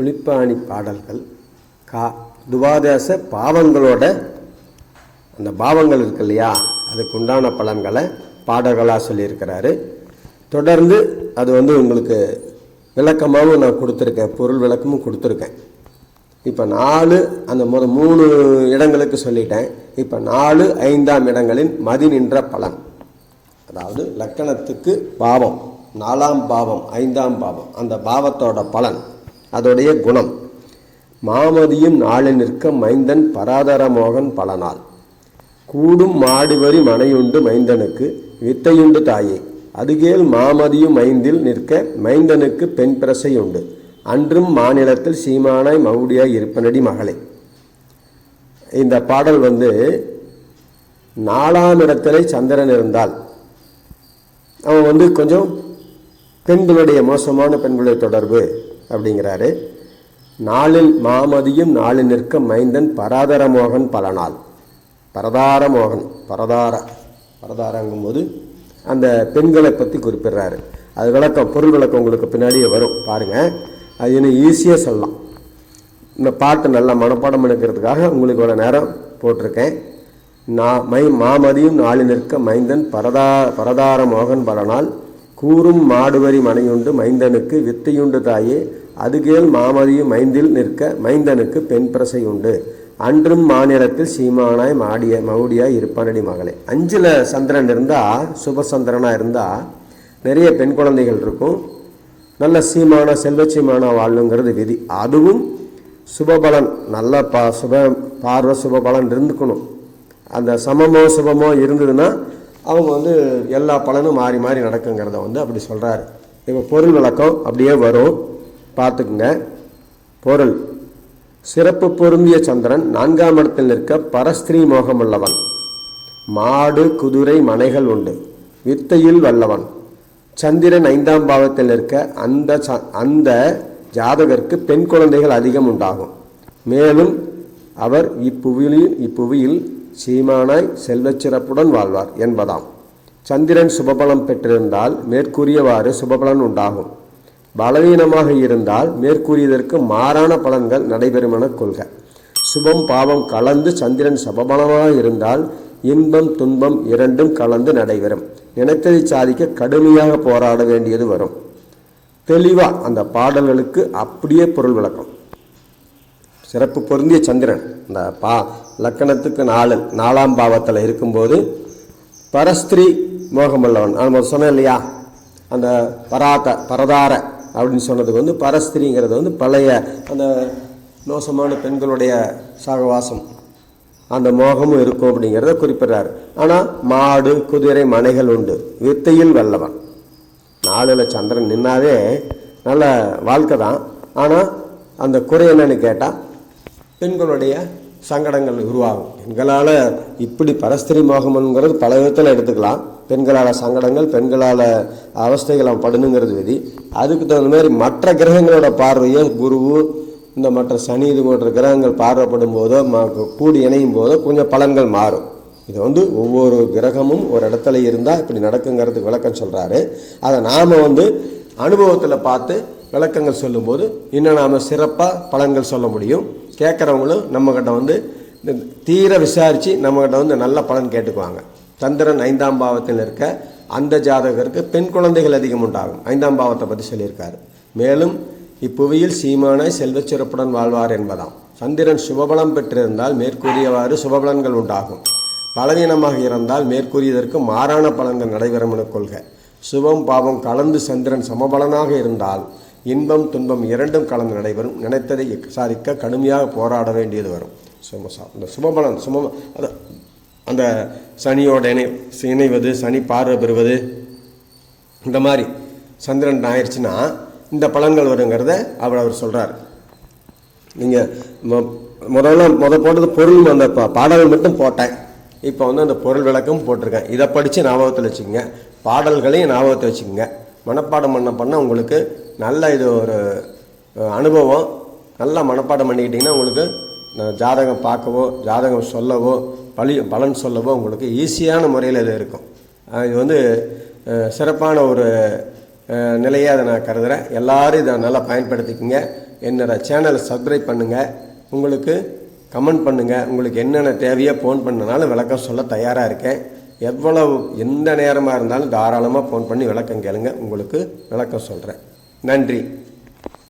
புலிப்பாணி பாடல்கள் கா துவாதேச பாவங்களோட அந்த பாவங்கள் இருக்கு இல்லையா? அதுக்கு உண்டான பலன்களை பாடல்களாக சொல்லியிருக்கிறாரு. தொடர்ந்து அது வந்து உங்களுக்கு விளக்கமாகவும் நான் கொடுத்துருக்கேன் பொருள் விளக்கமும் கொடுத்துருக்கேன். இப்போ நாலு அந்த முத மூணு இடங்களுக்கு சொல்லிட்டேன். இப்போ நாலு ஐந்தாம் இடங்களின் மதி நின்ற பலன். அதாவது லக்கணத்துக்கு பாவம் நாலாம் பாவம் ஐந்தாம் பாவம் அந்த பாவத்தோட பலன். அதோடைய குணம். மாமதியும் நாளில் நிற்க மைந்தன் பராதர மோகன் பலனால் கூடும் மாடுவரி மனையுண்டு மைந்தனுக்கு வித்தையுண்டு தாயே. அதுகேல் மாமதியும் மைந்தில் நிற்க மைந்தனுக்கு பெண் பிரசை உண்டு அன்றும் மாநிலத்தில் சீமானாய் மவுடியாய் இருப்பனடி மகளே. இந்த பாடல் வந்து நாலாம் இடத்திலே சந்திரன் இருந்தால் அவன் வந்து கொஞ்சம் பெண்களுடைய மோசமான பெண்களுடைய தொடர்பு அப்படிங்கிறாரு. நாளில் மாமதியும் நாளில் நிற்க மைந்தன் பராதர மோகன் பல நாள் பரதார மோகன் பரதார பரதாரங்கும்போது அந்த பெண்களை பற்றி குறிப்பிடுறாரு. அது விளக்கம் பொருள் விளக்கம் உங்களுக்கு பின்னாடியே வரும். பாருங்கள் அது இன்னும் ஈஸியாக சொல்லலாம். இந்த பாட்டு நல்லா மனப்பாடம் எடுக்கிறதுக்காக உங்களுக்கு இவ்வளோ நேரம் போட்டிருக்கேன். நான் மை மாமதியும் நாளில் நிற்க மைந்தன் பரதா பரதார மோகன் பல நாள் கூறும் மாடுவரி மனையுண்டு மைந்தனுக்கு வித்தையுண்டு தாயே அதுகேல் மாமதியும் மைந்தில் நிற்க மைந்தனுக்கு பெண் பிரசை உண்டு அன்றும் மாநிலத்தில் சீமானாய் மாடிய மவுடியாய் இருப்பானடி மகளே. அஞ்சில் சந்திரன் இருந்தால் சுபசந்திரனாக இருந்தால் நிறைய பெண் குழந்தைகள் இருக்கும். நல்ல சீமான செல்வச்சீமான வாழணுங்கிறது விதி. அதுவும் சுபபலன் நல்ல பா சுப பார்வை சுபபலன் இருந்துக்கணும். அந்த சமமோ சுபமோ இருந்ததுன்னா அவங்க வந்து எல்லா பலனும் மாறி மாறி நடக்குங்கிறத வந்து அப்படி சொல்கிறாரு இப்போ பொருள் விளக்கம் அப்படியே வரும். பார்த்துக்குங்க. பொருள். சிறப்பு பொருந்திய சந்திரன் நான்காம் இடத்தில் நிற்க பரஸ்திரீ மோகமுள்ளவன். மாடு குதிரை மனைகள் உண்டு. வித்தையில் வல்லவன். சந்திரன் ஐந்தாம் பாவத்தில் நிற்க அந்த ச- அந்த ஜாதகருக்கு பெண் குழந்தைகள் அதிகம் உண்டாகும். மேலும் அவர் இப்புவியில் இப்புவியில் சீமானாய் செல்வச் சிறப்புடன் வாழ்வார் என்பதாம். சந்திரன் சுபபலம் பெற்றிருந்தால் மேற்கூறியவாறு சுபபலன் உண்டாகும். பலவீனமாக இருந்தால் மேற்கூறியதற்கு மாறான பலன்கள் நடைபெறும் என கொள்க. சுபம் பாவம் கலந்து சந்திரன் சபபலமாக இருந்தால் இன்பம் துன்பம் இரண்டும் கலந்து நடைபெறும். நினைத்ததை சாதிக்க கடுமையாக போராட வேண்டியது வரும். தெளிவா அந்த பாடல்களுக்கு அப்படியே பொருள் விளக்கம். சிறப்பு பொருந்திய சந்திரன். இந்த பா லக்கணத்துக்கு நாலு நாலாம் பாவத்தில் இருக்கும்போது பரஸ்திரி மோகமுள்ளவன். நான் சொன்னேன் இல்லையா? அந்த பராத பரதார அப்படின்னு சொன்னதுக்கு வந்து பரஸ்திரிங்கிறது வந்து பழைய அந்த மோசமான பெண்களுடைய சகவாசம். அந்த மோகமும் இருக்கும் அப்படிங்கிறத குறிப்பிடுறார். ஆனால் மாடு குதிரை மனைகள் உண்டு. வித்தையில் வல்லவன். நாளில் சந்திரன் நின்னாவே நல்ல வாழ்க்கை தான். ஆனால் அந்த குறை என்னன்னு கேட்டால் பெண்களுடைய சங்கடங்கள் உருவாகும். பெண்களால் இப்படி பரஸ்திரி மோகம்ங்கிறது பல விதத்தில் எடுத்துக்கலாம். பெண்களால் சங்கடங்கள் பெண்களால் அவஸ்தைகள் அவன் படணுங்கிறது விதி. அதுக்கு தகுந்த மாதிரி மற்ற கிரகங்களோட பார்வையோ குருவு இந்த மற்ற சனி இது போன்ற கிரகங்கள் பார்வைப்படும் போதோ ம- கூடி இணையும் போதோ கொஞ்சம் பலன்கள் மாறும். இது வந்து ஒவ்வொரு கிரகமும் ஒரு இடத்துல இருந்தால் இப்படி நடக்குங்கிறதுக்கு விளக்கம் சொல்கிறாரு அதை நாம் வந்து அனுபவத்தில் பார்த்து விளக்கங்கள் சொல்லும்போது இன்னும் நாம் சிறப்பாக பலன்கள் சொல்ல முடியும். கேட்குறவங்களும் நம்மக்கிட்ட வந்து தீர விசாரித்து நம்மக்கிட்ட வந்து நல்ல பலன் கேட்டுக்குவாங்க. சந்திரன் ஐந்தாம் பாவத்தில் இருக்க அந்த ஜாதகருக்கு பெண் குழந்தைகள் அதிகம் உண்டாகும். ஐந்தாம் பாவத்தை பற்றி சொல்லியிருக்காரு. மேலும் இப்புவியில் சீமானாய் செல்வச் சிறப்புடன் வாழ்வார் என்பதாம். சந்திரன் சுபபலம் பெற்றிருந்தால் மேற்கூறியவாறு சுபபலன்கள் உண்டாகும். பலவீனமாக இருந்தால் மேற்கூறியதற்கு மாறான பலன்கள் நடைபெறும் என கொள்க. சுபம் பாவம் கலந்து சந்திரன் சமபலனாக இருந்தால் இன்பம் துன்பம் இரண்டும் கலந்து நடைபெறும். நினைத்ததை சாதிக்க கடுமையாக போராட வேண்டியது வரும். சுமசா இந்த சுமபலன் சும அந்த சனியோட இணை இணைவது சனி பார்வை பெறுவது இந்த மாதிரி சந்திரன் ஆயிடுச்சுன்னா இந்த பலன்கள் வருங்கிறத அவர் அவர் சொல்கிறார் நீங்கள் முதல்ல முத போட்டது பொருள் அந்த பாடல் மட்டும் போட்டேன். இப்போ வந்து அந்த பொருள் விளக்கம் போட்டிருக்கேன். இதை படித்து ஞாபகத்தில் வச்சுக்கோங்க. பாடல்களையும் ஞாபகத்தில் வச்சுக்கோங்க. மனப்பாடம் பண்ண பண்ண உங்களுக்கு நல்ல இது ஒரு அனுபவம். நல்லா மனப்பாடம் பண்ணிக்கிட்டிங்கன்னா உங்களுக்கு நான் ஜாதகம் பார்க்கவோ ஜாதகம் சொல்லவோ பழி பலன் சொல்லவோ உங்களுக்கு ஈஸியான முறையில் இது இருக்கும். இது வந்து சிறப்பான ஒரு நிலையாக நிலையை அதை நான் கருதுகிறேன் எல்லோரும் இதை நல்லா பயன்படுத்திக்கங்க. என்னோடய சேனலை சப்ஸ்கிரைப் பண்ணுங்கள் உங்களுக்கு கமெண்ட் பண்ணுங்கள் உங்களுக்கு என்னென்ன தேவையோ ஃபோன் பண்ணனாலும் விளக்கம் சொல்ல தயாராக இருக்கேன். எவ்வளவு எந்த நேரமாக இருந்தாலும் தாராளமாக ஃபோன் பண்ணி விளக்கம் கேளுங்க. உங்களுக்கு விளக்கம் சொல்கிறேன் நன்றி.